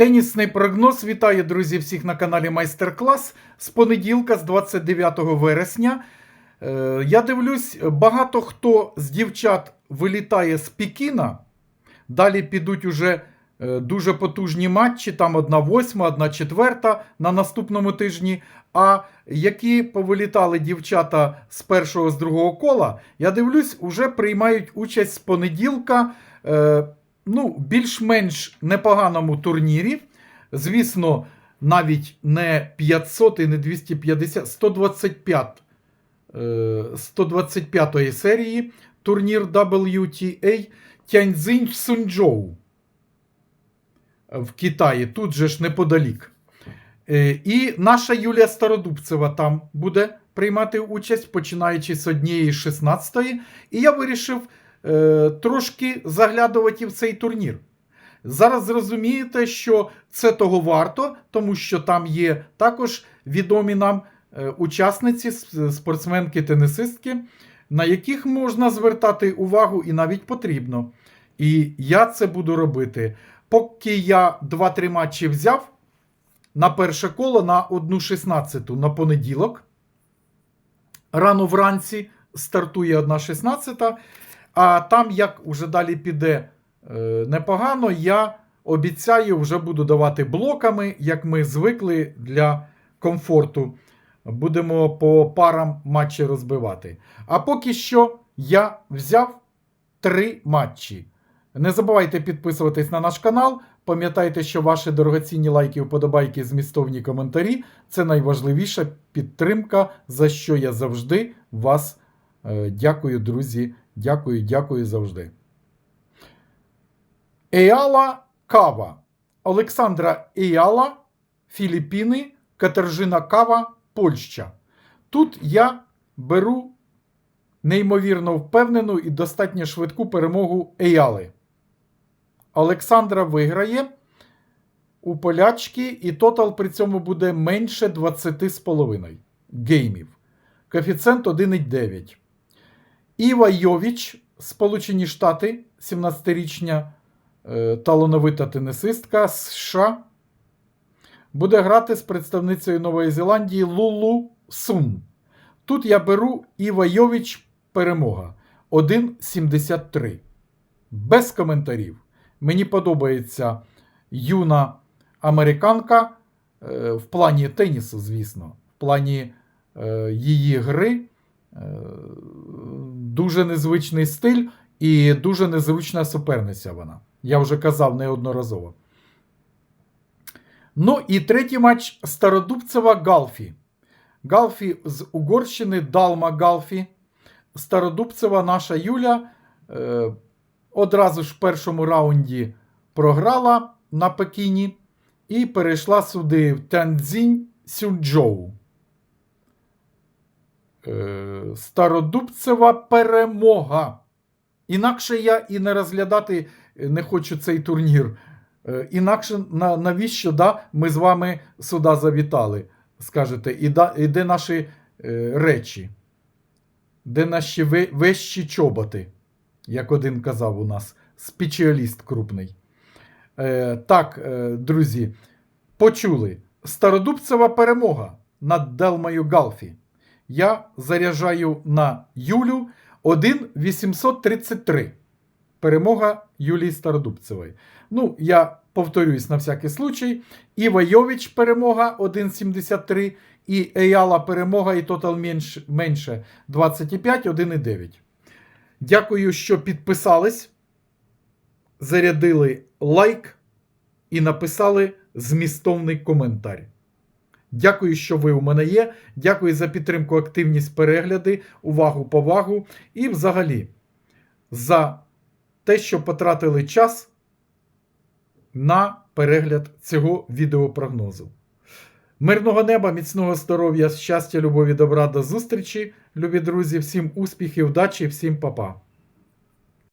Тенісний прогноз вітаю, друзі, всіх на каналі Майстер-клас з понеділка, з 29 вересня. Е, Я дивлюсь, багато хто з дівчат вилітає з Пекіна. Далі підуть уже е, дуже потужні матчі, там одна восьма, одна четверта на наступному тижні. А які повилітали дівчата з першого з другого кола, я дивлюсь, уже приймають участь з понеділка. Е, ну, більш-менш непоганому турнірі. Звісно, навіть не 500 і не 250, 125 е, 125 серії турнір WTA Тяньцзинь в Сунчжоу в Китаї, тут же ж неподалік. Е, І наша Юлія Стародубцева там буде приймати участь, починаючи з однієї 16 І я вирішив е, трошки заглядувати в цей турнір. Зараз зрозумієте, що це того варто, тому що там є також відомі нам е, учасниці, спортсменки, тенісистки, на яких можна звертати увагу і навіть потрібно. І я це буду робити. Поки я 2-3 матчі взяв на перше коло на 1.16 на понеділок. Рано вранці стартує 1.16. А там, як уже далі піде е, непогано, я обіцяю, вже буду давати блоками, як ми звикли для комфорту. Будемо по парам матчі розбивати. А поки що я взяв три матчі. Не забувайте підписуватись на наш канал. Пам'ятайте, що ваші дорогоцінні лайки, вподобайки, змістовні коментарі це найважливіша підтримка, за що я завжди вас е, дякую, друзі. Дякую, дякую завжди. Еала Кава. Олександра Еала, Філіппіни, Катержина Кава, Польща. Тут я беру неймовірно впевнену і достатньо швидку перемогу Еяли. Олександра виграє у полячки, і тотал при цьому буде менше 20,5 геймів. Коефіцієнт 1,9. Іва Йовіч, Сполучені Штати, 17-річна е, талановита тенісистка з США, буде грати з представницею Нової Зеландії Лулу Сун. Тут я беру Іва Йовіч перемога 1,73. Без коментарів. Мені подобається юна американка е, в плані тенісу, звісно, в плані е, її гри. Дуже незвичний стиль і дуже незвична суперниця вона. Я вже казав неодноразово. Ну і третій матч Стародубцева Галфі. Галфі з Угорщини, Далма Галфі. Стародубцева наша Юля е, одразу ж в першому раунді програла на Пекіні і перейшла сюди в Тяньцзінь Сюнчжоу. Е, Стародубцева перемога. Інакше я і не розглядати не хочу цей турнір. Е, Інакше на, навіщо да, ми з вами сюди завітали? Скажете, і, да, і де наші е, речі? Де наші ве- вещі чоботи? Як один казав у нас, спеціаліст крупний. Е, так, е, друзі, почули. Стародубцева перемога над Делмою Галфі. Я заряджаю на Юлю 1,833. Перемога Юлії Стародубцевої. Ну, я повторюсь на всякий случай. Іва Йович перемога 1,73. І Еяла перемога і тотал менш, менше 25, 1,9. Дякую, що підписались, зарядили лайк і написали змістовний коментар. Дякую, що ви у мене є. Дякую за підтримку, активність, перегляди, увагу, повагу і взагалі за те, що потратили час на перегляд цього відеопрогнозу. Мирного неба, міцного здоров'я, щастя, любові, добра до зустрічі, любі друзі, всім успіхів, удачі, всім па-па.